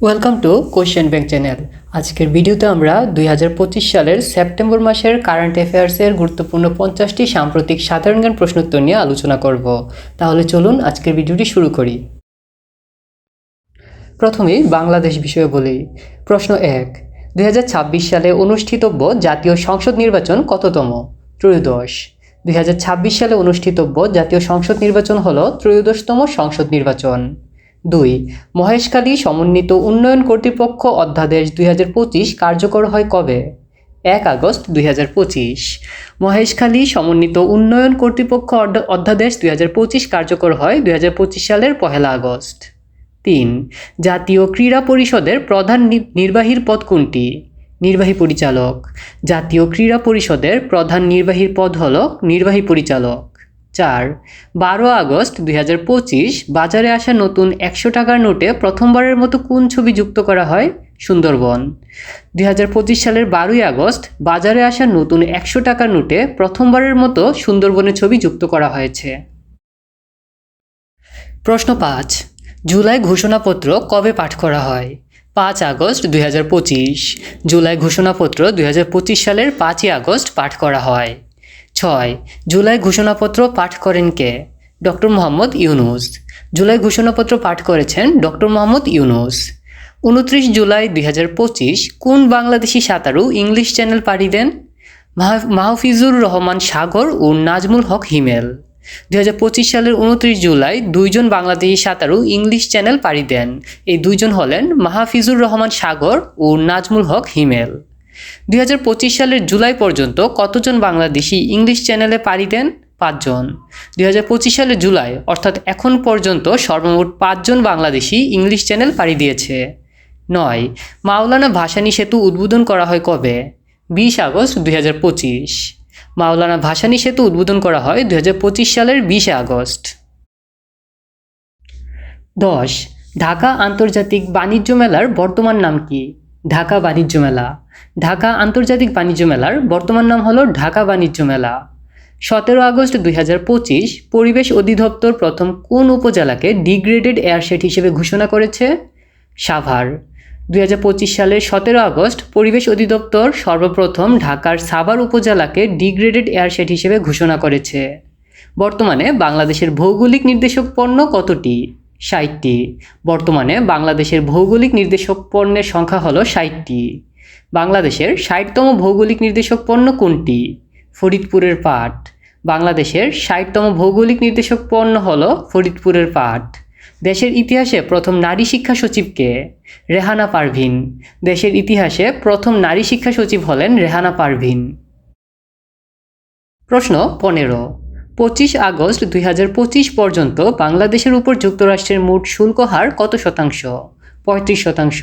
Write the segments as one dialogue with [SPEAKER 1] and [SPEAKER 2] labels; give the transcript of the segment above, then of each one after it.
[SPEAKER 1] Welcome to question bank channel আজকের ভিডিওতে আমরা দুই হাজার পঁচিশ সালের সেপ্টেম্বর মাসের কারেন্ট অ্যাফেয়ার্সের গুরুত্বপূর্ণ পঞ্চাশটি সাম্প্রতিক সাধারণ জ্ঞান প্রশ্নোত্তর নিয়ে আলোচনা করব। তাহলে চলুন আজকের ভিডিওটি শুরু করি। প্রথমেই বাংলাদেশ বিষয়ে বলি। প্রশ্ন এক, দুই সালে অনুষ্ঠিতব্য জাতীয় সংসদ নির্বাচন কততম? ত্রয়োদশ। দুই হাজার ছাব্বিশ সালে অনুষ্ঠিতব্য জাতীয় সংসদ নির্বাচন হল ত্রয়োদশতম সংসদ নির্বাচন। দুই, মহেশখালী সমন্বিত উন্নয়ন কর্তৃপক্ষ অধ্যাদেশ দুই হাজার পঁচিশ কার্যকর হয় কবে? এক আগস্ট দুই হাজার পঁচিশ। মহেশখালী সমন্বিত উন্নয়ন কর্তৃপক্ষ অধ্য- অধ্যাদেশ দুই হাজার পঁচিশ কার্যকর হয় দুই হাজার পঁচিশ সালের পহেলা আগস্ট। তিন, জাতীয় ক্রীড়া পরিষদের প্রধান নির্বাহীর পদ কোনটি? নির্বাহী পরিচালক। জাতীয় ক্রীড়া পরিষদের প্রধান নির্বাহীর পদ হল নির্বাহী পরিচালক। চার, বারো আগস্ট দুই হাজার পঁচিশ বাজারে আসা নতুন একশো টাকার নোটে প্রথমবারের মতো কোন ছবি যুক্ত করা হয়? সুন্দরবন। দুই হাজার পঁচিশ সালের বারোই আগস্ট বাজারে আসা নতুন একশো টাকার নোটে প্রথমবারের মতো সুন্দরবনের ছবি যুক্ত করা হয়েছে। প্রশ্ন পাঁচ, জুলাই ঘোষণাপত্র কবে পাঠ করা হয়? পাঁচ আগস্ট দুই হাজার পঁচিশ। জুলাই ঘোষণাপত্র দুই হাজার পঁচিশ সালের পাঁচই আগস্ট পাঠ করা হয়। ছয়, জুলাই ঘোষণাপত্র পাঠ করেন কে? ডক্টর মোহাম্মদ ইউনুস। জুলাই ঘোষণাপত্র পাঠ করেছেন ডক্টর মোহাম্মদ ইউনুস। উনত্রিশ জুলাই দুই হাজার পঁচিশ, কোন বাংলাদেশি সাঁতারু ইংলিশ চ্যানেল পাড়ি দেন মাহফিজুর রহমান সাগর ও নাজমুল হক হিমেল। দু হাজার পঁচিশ সালের উনত্রিশ জুলাই দুইজন বাংলাদেশি সাঁতারু ইংলিশ চ্যানেল পাড়ি দেন এই দুইজন হলেন মাহফিজুর রহমান সাগর ও নাজমুল হক হিমেল। দুই হাজার পঁচিশ সালের জুলাই পর্যন্ত কতজন বাংলাদেশি ইংলিশ চ্যানেলে পাড়ি দেন? পাঁচজন। দুই হাজার পঁচিশ সালের জুলাই, অর্থাৎ এখন পর্যন্ত সর্বমোট পাঁচজন বাংলাদেশি ইংলিশ চ্যানেল পাড়ি দিয়েছে। নয়, মাওলানা ভাসানী সেতু উদ্বোধন করা হয় কবে? বিশ আগস্ট দুই হাজার পঁচিশ। মাওলানা ভাসানী সেতু উদ্বোধন করা হয় দুই হাজার পঁচিশ সালের বিশে আগস্ট। দশ, ঢাকা আন্তর্জাতিক বাণিজ্য মেলার বর্তমান নাম কি? ঢাকা বাণিজ্য মেলা। ঢাকা আন্তর্জাতিক বাণিজ্য মেলার বর্তমান নাম হলো ঢাকা বাণিজ্য মেলা। সতেরো আগস্ট দুই হাজার পঁচিশ পরিবেশ অধিদপ্তর প্রথম কোন উপজেলাকে ডিগ্রেডেড এয়ারশেড হিসেবে ঘোষণা করেছে? সাভার। দুই হাজার পঁচিশ সালের সতেরো আগস্ট পরিবেশ অধিদপ্তর সর্বপ্রথম ঢাকার সাভার উপজেলাকে ডিগ্রেডেড এয়ারশেড হিসেবে ঘোষণা করেছে। বর্তমানে বাংলাদেশের ভৌগোলিক নির্দেশক পণ্য কতটি? ষাটটি। বর্তমানে বাংলাদেশের ভৌগোলিক নির্দেশক পণ্যের সংখ্যা হলো ষাটটি। বাংলাদেশের ষাটতম ভৌগোলিক নির্দেশক পণ্য কোনটি? ফরিদপুরের পাট। বাংলাদেশের ষাটতম ভৌগোলিক নির্দেশক পণ্য হল ফরিদপুরের পাট। দেশের ইতিহাসে প্রথম নারী শিক্ষা সচিবকে রেহানা পারভিন। দেশের ইতিহাসে প্রথম নারী শিক্ষা সচিব হলেন রেহানা পারভিন। প্রশ্ন পনেরো। পঁচিশ আগস্ট দুই হাজার পঁচিশ পর্যন্ত বাংলাদেশের উপর যুক্তরাষ্ট্রের মোট শুল্ক হার কত শতাংশ? পঁয়ত্রিশ শতাংশ।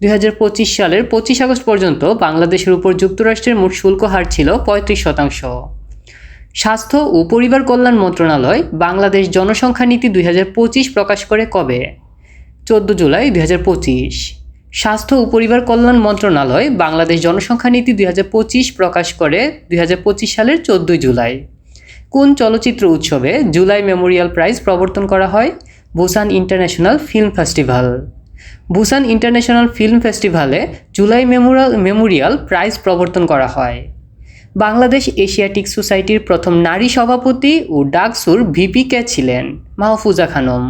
[SPEAKER 1] দুই হাজার পঁচিশ সালের পঁচিশ আগস্ট পর্যন্ত বাংলাদেশের উপর যুক্তরাষ্ট্রের মোট শুল্ক হার ছিল পঁয়ত্রিশ শতাংশ। স্বাস্থ্য ও পরিবার কল্যাণ মন্ত্রণালয় বাংলাদেশ জনসংখ্যা নীতি দু হাজার পঁচিশ প্রকাশ করে কবে? চোদ্দ জুলাই দু হাজার পঁচিশ। স্বাস্থ্য ও পরিবার কল্যাণ মন্ত্রণালয় বাংলাদেশ জনসংখ্যা নীতি দু হাজার পঁচিশ প্রকাশ করে দুই হাজার পঁচিশ সালের চোদ্দই জুলাই। কোন চলচ্চিত্র উৎসবে জুলাই মেমোরিয়াল প্রাইজ প্রবর্তন করা হয়? Busan international film festival Busan international film ফেস্টিভ্যালে জুলাই মেমোরিয়াল মেমোরিয়াল প্রাইজ প্রবর্তন করা হয়। বাংলাদেশ এশিয়াটিক সোসাইটির প্রথম নারী সভাপতি ও ডাকসুর ভিপি কে ছিলেন? মাহফুজা খানম।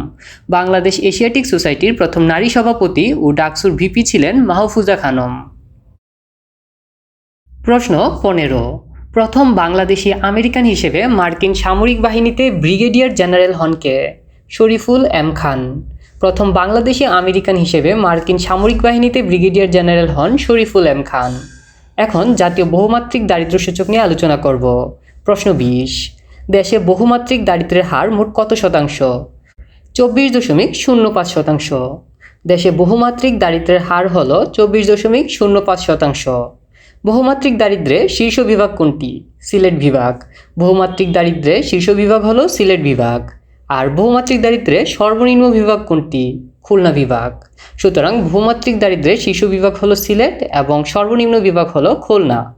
[SPEAKER 1] বাংলাদেশ এশিয়াটিক সোসাইটির প্রথম নারী সভাপতি ও ডাকসুর ভিপি ছিলেন মাহফুজা খানম। প্রশ্ন পনেরো। প্রথম বাংলাদেশি আমেরিকান হিসেবে মার্কিন সামরিক বাহিনীতে ব্রিগেডিয়ার জেনারেল হনকে, শরীফুল এম খান। প্রথম বাংলাদেশি আমেরিকান হিসেবে মার্কিন সামরিক বাহিনীতে ব্রিগেডিয়ার জেনারেল হন শরীফুল এম খান। এখন জাতীয় বহুমাত্রিক দারিদ্র্য সূচক নিয়ে আলোচনা করব। প্রশ্ন বিশ, দেশে বহুমাত্রিক দারিদ্র্যের হার মোট কত শতাংশ? চব্বিশ দশমিক শূন্য পাঁচ শতাংশ। দেশে বহুমাত্রিক দারিদ্র্যের হার হল চব্বিশ দশমিক শূন্য পাঁচ শতাংশ। বহুমাত্রিক দারিদ্রে শীর্ষ বিভাগ কোনটি? সিলেট বিভাগ। বহুমাত্রিক দারিদ্রে শীর্ষ বিভাগ হলো সিলেট বিভাগ। আর বহুমাত্রিক দারিদ্র্যে সর্বনিম্ন বিভাগ কোনটি? খুলনা বিভাগ। সুতরাং ভূমাত্রিক দারিদ্রে শীর্ষ বিভাগ হলো সিলেট এবং সর্বনিম্ন বিভাগ হলো খুলনা।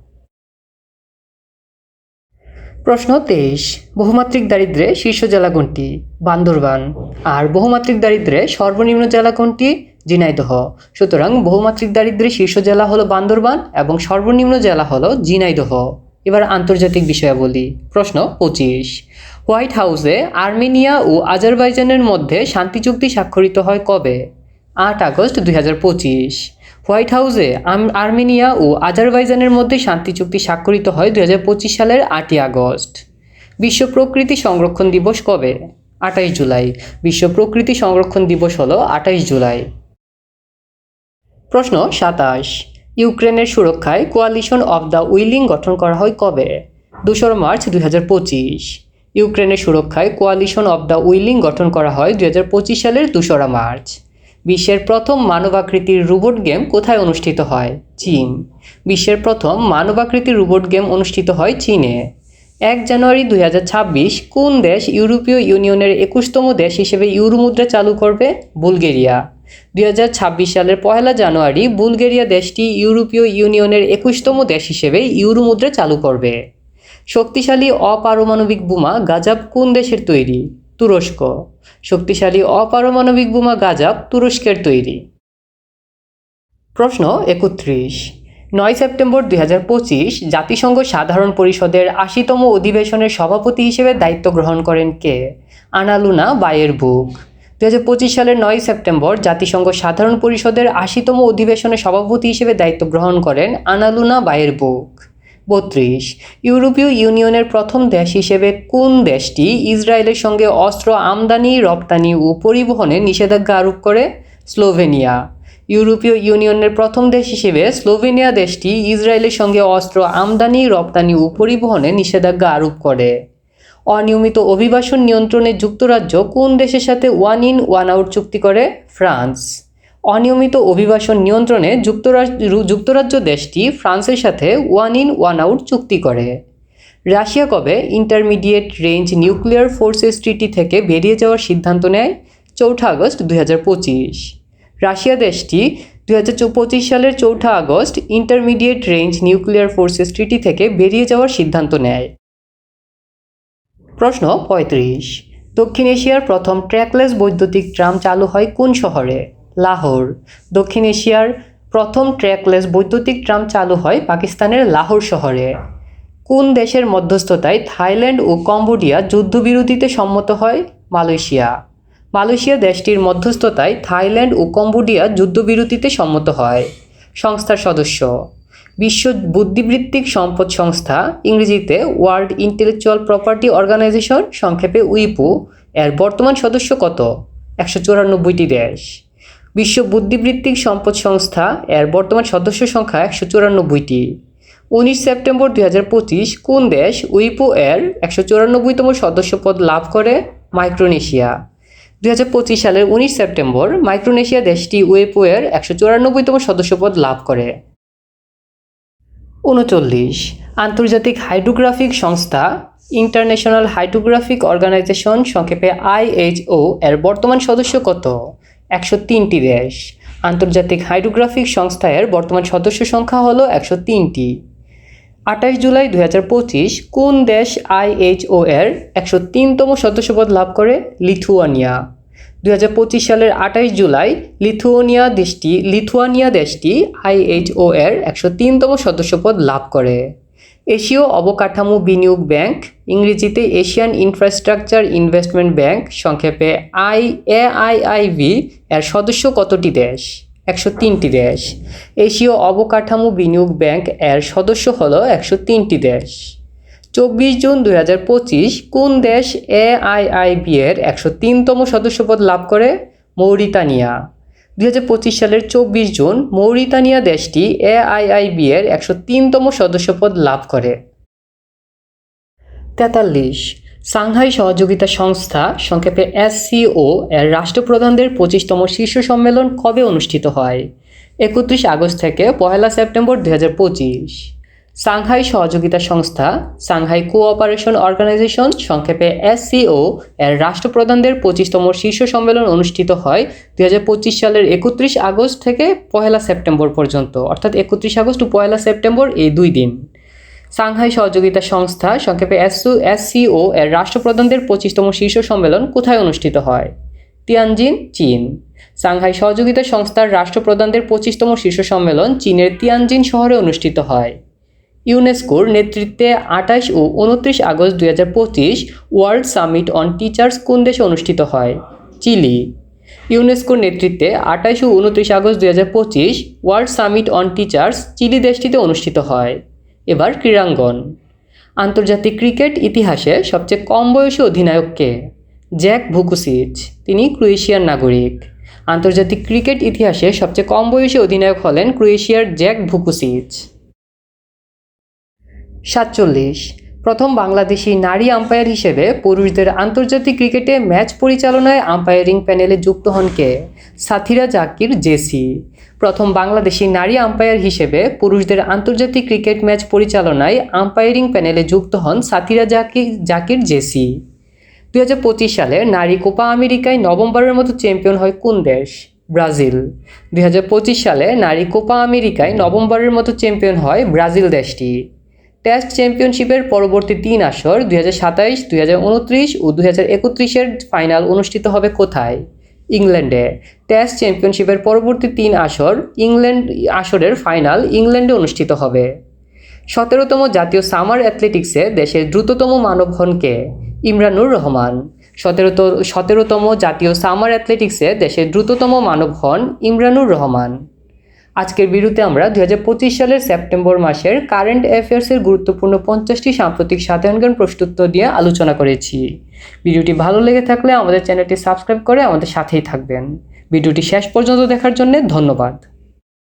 [SPEAKER 1] প্রশ্ন তেইশ। বহুমাত্রিক দারিদ্রে শীর্ষ জেলা কোনটি? বান্দরবান। আর বহুমাত্রিক দারিদ্রে সর্বনিম্ন জেলা কোনটি? ঝিনাইদহ সুতরাং বহুমাত্রিক দারিদ্র্যের শীর্ষ জেলা হলো বান্দরবান এবং সর্বনিম্ন জেলা হলো ঝিনাইদহ এবার আন্তর্জাতিক বিষয়াবলী। প্রশ্ন পঁচিশ। হোয়াইট হাউসে আর্মেনিয়া ও আজারবাইজানের মধ্যে শান্তি চুক্তি স্বাক্ষরিত হয় কবে? আট আগস্ট দুই হাজার পঁচিশ। হোয়াইট হাউসে আর্মেনিয়া ও আজারবাইজানের মধ্যে শান্তি চুক্তি স্বাক্ষরিত হয় দুই হাজার পঁচিশ সালের আটই আগস্ট। বিশ্ব প্রকৃতি সংরক্ষণ দিবস কবে? আঠাইশ জুলাই। বিশ্ব প্রকৃতি সংরক্ষণ দিবস হলো আঠাইশ জুলাই। প্রশ্ন সাতাশ। ইউক্রেনের সুরক্ষায় কোয়ালিশন অফ দ্য উইলিং গঠন করা হয় কবে? দোসরা মার্চ দুই হাজার পঁচিশ। ইউক্রেনের সুরক্ষায় কোয়ালিশন অফ দ্য উইলিং গঠন করা হয় দুই হাজার পঁচিশ সালের দোসরা মার্চ। বিশ্বের প্রথম মানবাকৃতির রোবট গেম কোথায় অনুষ্ঠিত হয়? চীন। বিশ্বের প্রথম মানবাকৃতির রোবট গেম অনুষ্ঠিত হয় চীনে। এক জানুয়ারি দুই হাজার ছাব্বিশ কোন দেশ ইউরোপীয় ইউনিয়নের একুশতম দেশ হিসেবে ইউরো মুদ্রা চালু করবে? বুলগেরিয়া। দুই হাজার ছাব্বিশ সালের পহেলা জানুয়ারি বুলগেরিয়া দেশটি ইউরোপীয় ইউনিয়নের একুশতম দেশ হিসেবে ইউরো মুদ্রা চালু করবে। শক্তিশালী অপারমাণবিক বোমা গাজাব কোন দেশের তৈরি? তুরস্ক। শক্তিশালী অপারমাণবিক বোমা গাজাব তুরস্কের তৈরি। প্রশ্ন একত্রিশ। নয় সেপ্টেম্বর দুই হাজার পঁচিশ জাতিসংঘ সাধারণ পরিষদের আশিতম অধিবেশনের সভাপতি হিসেবে দায়িত্ব গ্রহণ করেন কে? আনালুনা বায়ের বুক দু হাজার পঁচিশ সালের নয় সেপ্টেম্বর জাতিসংঘ সাধারণ পরিষদের আশিতম অধিবেশনের সভাপতি হিসেবে দায়িত্ব গ্রহণ করেন আনালুনা বায়ের বুক বত্রিশ, ইউরোপীয় ইউনিয়নের প্রথম দেশ হিসেবে কোন দেশটি ইসরায়েলের সঙ্গে অস্ত্র আমদানি, রপ্তানি ও পরিবহনে নিষেধাজ্ঞা আরোপ করে? স্লোভেনিয়া, ইউরোপীয় ইউনিয়নের প্রথম দেশ হিসেবে স্লোভেনিয়া দেশটি ইসরায়েলের সঙ্গে অস্ত্র আমদানি, রপ্তানি ও পরিবহনে নিষেধাজ্ঞা আরোপ করে। অনিয়মিত অভিবাসন নিয়ন্ত্রণে যুক্তরাজ্য কোন দেশের সাথে ওয়ান ইন ওয়ান আউট চুক্তি করে? ফ্রান্স। অনিয়মিত অভিবাসন নিয়ন্ত্রণে যুক্তরাজ্য যুক্তরাজ্য দেশটি ফ্রান্সের সাথে ওয়ান ইন ওয়ান আউট চুক্তি করে। রাশিয়া কবে intermediate range nuclear forces treaty থেকে বেরিয়ে যাওয়ার সিদ্ধান্ত নেয়? চৌঠা আগস্ট দু হাজার পঁচিশ। রাশিয়া দেশটি দুই সালের চৌঠা August intermediate range nuclear forces treaty থেকে বেরিয়ে যাওয়ার সিদ্ধান্ত নেয়। প্রশ্ন পঁয়ত্রিশ। দক্ষিণ এশিয়ার প্রথম ট্র্যাকলেস বৈদ্যুতিক ট্রাম চালু হয় কোন শহরে? লাহোর। দক্ষিণ এশিয়ার প্রথম ট্র্যাকলেস বৈদ্যুতিক ট্রাম চালু হয় পাকিস্তানের লাহোর শহরে। কোন দেশের মধ্যস্থতায় থাইল্যান্ড ও কম্বোডিয়া যুদ্ধবিরতিতে সম্মত হয়? মালয়েশিয়া। মালয়েশিয়া দেশটির মধ্যস্থতায় থাইল্যান্ড ও কম্বোডিয়া যুদ্ধবিরতিতে সম্মত হয়। সংস্থার সদস্য বিশ্ব বুদ্ধিবৃত্তিক সম্পদ সংস্থা, ইংরেজিতে ওয়ার্ল্ড ইন্টেলেকচুয়াল প্রপার্টি অর্গানাইজেশন সংক্ষেপে উইপু, এর বর্তমান সদস্য কত? একশো চুরানব্বইটি দেশ। বিশ্ব বুদ্ধিবৃত্তিক সম্পদ সংস্থা, এর বর্তমান সদস্য সংখ্যা একশো চুরানব্বইটি। উনিশ সেপ্টেম্বর দুই হাজার পঁচিশ, কোন দেশ উইপো এর একশো চুরানব্বইতম সদস্যপদ লাভ করে? মাইক্রোনেশিয়া। দুই হাজার পঁচিশ সালের উনিশ সেপ্টেম্বর, মাইক্রোনেশিয়া দেশটি ওয়েপো এর একশো চুরানব্বইতম সদস্যপদ লাভ করে। উনচল্লিশ। আন্তর্জাতিক হাইড্রোগ্রাফিক সংস্থা ইন্টারন্যাশনাল হাইড্রোগ্রাফিক অর্গানাইজেশন সংক্ষেপে আইএইচও এর বর্তমান সদস্য কত? একশো তিনটি দেশ। আন্তর্জাতিক হাইড্রোগ্রাফিক সংস্থা এর বর্তমান সদস্য সংখ্যা হলো একশো তিনটি। আঠাশ জুলাই দুই হাজার পঁচিশ কোন দেশ আইএইচও এর একশো তিনতম সদস্যপদ লাভ করে? লিথুয়ানিয়া। দুই হাজার পঁচিশ সালের আঠাশ জুলাই লিথুয়ানিয়া দেশটি লিথুয়ানিয়া দেশটি আইএইচও এর একশো তিনতম সদস্যপদ লাভ করে। এশীয় অবকাঠামো বিনিয়োগ ব্যাংক, ইংরেজিতে এশিয়ান ইনফ্রাস্ট্রাকচার ইনভেস্টমেন্ট ব্যাংক সংক্ষেপে আই এআইআইভি এর সদস্য কতটি দেশ? একশো তিনটি দেশ। এশীয় অবকাঠামো বিনিয়োগ ব্যাংক এর সদস্য হলো একশো তিনটি দেশ। চব্বিশ জুন দুই হাজার পঁচিশ কোন দেশ এআইআইবি এর একশো তিনতম সদস্যপদ লাভ করে? মৌরিতানিয়া। দুই হাজার পঁচিশ সালের চব্বিশ জুন মৌরিতানিয়া দেশটি এআইআইবি এর একশো তিনতম সদস্যপদ লাভ করে। তেতাল্লিশ সাংহাই সহযোগিতা সংস্থা সংক্ষেপে এসসিও এর রাষ্ট্রপ্রধানদের পঁচিশতম শীর্ষ সম্মেলন কবে অনুষ্ঠিত হয়? একত্রিশ আগস্ট থেকে পহেলা সেপ্টেম্বর দুই হাজার পঁচিশ। সাংহাই সহযোগিতা সংস্থা, সাংহাই কোঅপারেশন অর্গানাইজেশন, সংক্ষেপে এসসিও, এর রাষ্ট্রপ্রধানদের পঁচিশতম শীর্ষ সম্মেলন অনুষ্ঠিত হয় দুই হাজার পঁচিশ সালের একত্রিশ আগস্ট থেকে পহেলা সেপ্টেম্বর পর্যন্ত, অর্থাৎ একত্রিশ আগস্ট ও পয়লা সেপ্টেম্বর এই দুই দিন। সাংহাই সহযোগিতা সংস্থা, সংক্ষেপে এসসিও, এর রাষ্ট্রপ্রধানদের পঁচিশতম শীর্ষ সম্মেলন কোথায় অনুষ্ঠিত হয়? তিয়ানজিন, চীন। সাংহাই সহযোগিতা সংস্থার রাষ্ট্রপ্রধানদের পঁচিশতম শীর্ষ সম্মেলন চীনের তিয়ানজিন শহরে অনুষ্ঠিত হয়। ইউনেস্কোর নেতৃত্বে আঠাশ ও উনত্রিশ আগস্ট দুই হাজার পঁচিশ ওয়ার্ল্ড সামিট অন টিচার্স কোন দেশে অনুষ্ঠিত হয়? চিলি। ইউনেস্কোর নেতৃত্বে আঠাশ ও উনত্রিশ আগস্ট দুই হাজার পঁচিশ world summit on teachers Chile দেশটিতে অনুষ্ঠিত হয়। এবার ক্রীড়াঙ্গন। আন্তর্জাতিক ক্রিকেট ইতিহাসে সবচেয়ে কম বয়সী অধিনায়ককে জ্যাক ভুকুসিচ। তিনি ক্রোয়েশিয়ার নাগরিক। আন্তর্জাতিক ক্রিকেট ইতিহাসে সবচেয়ে কম বয়সী অধিনায়ক হলেন ক্রোয়েশিয়ার জ্যাক ভুকুসিচ। সাতচল্লিশ। প্রথম বাংলাদেশি নারী আম্পায়ার হিসেবে পুরুষদের আন্তর্জাতিক ক্রিকেটে ম্যাচ পরিচালনায় আম্পায়ারিং প্যানেলে যুক্ত হন কে? সাথিরা জাকির, জেসি। প্রথম বাংলাদেশি নারী আম্পায়ার হিসেবে পুরুষদের আন্তর্জাতিক ক্রিকেট ম্যাচ পরিচালনায় আম্পায়ারিং প্যানেলে যুক্ত হন সাথিরা জাকির জাকির, জেসি। দু হাজার পঁচিশ সালে নারী কোপা আমেরিকায় নভেম্বরের মতো চ্যাম্পিয়ন হয় কোন দেশ? ব্রাজিল। দুই হাজার পঁচিশ সালে নারী কোপা আমেরিকায় নভেম্বরের মতো চ্যাম্পিয়ন হয় ব্রাজিল দেশটি। টেস্ট চ্যাম্পিয়নশিপের পরবর্তী তিন আসর দুই হাজার সাতাইশ, দুই হাজার উনত্রিশ ও দুই হাজার একত্রিশের ফাইনাল অনুষ্ঠিত হবে কোথায়? ইংল্যান্ডে। টেস্ট চ্যাম্পিয়নশিপের পরবর্তী তিন আসর ইংল্যান্ড আসরের ফাইনাল ইংল্যান্ডে অনুষ্ঠিত হবে। সতেরোতম জাতীয় সামার অ্যাথলেটিক্সে দেশের দ্রুততম মানব হন কে? ইমরানুর রহমান। সতেরোত, সতেরোতম জাতীয় সামার অ্যাথলেটিক্সে দেশের দ্রুততম মানব হন ইমরানুর রহমান। আজকের বিরুদ্ধে আমরা দু হাজার পঁচিশ সালের সেপ্টেম্বর মাসের কারেন্ট অ্যাফেয়ার্সের গুরুত্বপূর্ণ পঞ্চাশটি সাম্প্রতিক সাধারণ জ্ঞান দিয়ে আলোচনা করেছি। ভিডিওটি ভালো লেগে থাকলে আমাদের চ্যানেলটি সাবস্ক্রাইব করে আমাদের সাথেই থাকবেন। ভিডিওটি শেষ পর্যন্ত দেখার জন্য ধন্যবাদ।